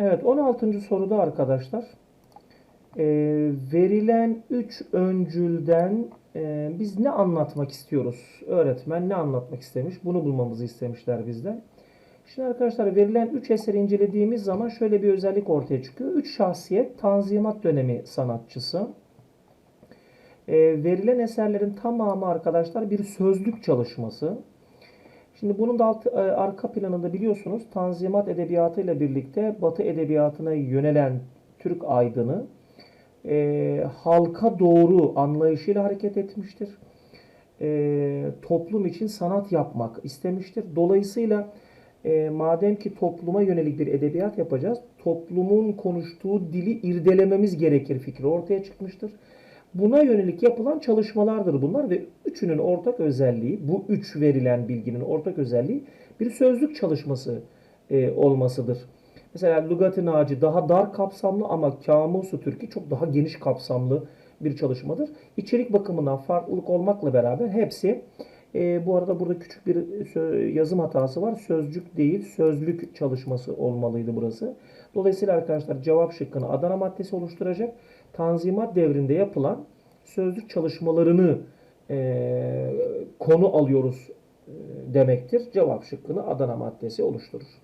Evet 16. soruda arkadaşlar e, verilen 3 öncülden e, biz ne anlatmak istiyoruz? Öğretmen ne anlatmak istemiş? Bunu bulmamızı istemişler bizden. Şimdi arkadaşlar verilen 3 eseri incelediğimiz zaman şöyle bir özellik ortaya çıkıyor. 3 şahsiyet Tanzimat dönemi sanatçısı. E, verilen eserlerin tamamı arkadaşlar bir sözlük çalışması. Şimdi bunun da alt, e, arka planında biliyorsunuz Tanzimat edebiyatı ile birlikte Batı edebiyatına yönelen Türk aydını e, halka doğru anlayışıyla hareket etmiştir. E, toplum için sanat yapmak istemiştir. Dolayısıyla e, madem ki topluma yönelik bir edebiyat yapacağız, toplumun konuştuğu dili irdelememiz gerekir fikri ortaya çıkmıştır. Buna yönelik yapılan çalışmalardır bunlar ve üçünün ortak özelliği, bu üç verilen bilginin ortak özelliği bir sözlük çalışması e, olmasıdır. Mesela Lügat-ı Naci daha dar kapsamlı ama Kamusu Türk'i çok daha geniş kapsamlı bir çalışmadır. İçerik bakımından farklılık olmakla beraber hepsi e, bu arada burada küçük bir yazım hatası var. Sözcük değil, sözlük çalışması olmalıydı burası. Dolayısıyla arkadaşlar cevap şıkkını Adana maddesi oluşturacak. Tanzimat devrinde yapılan sözlük çalışmalarını e, konu alıyoruz e, demektir. Cevap şıkkını Adana maddesi oluşturur.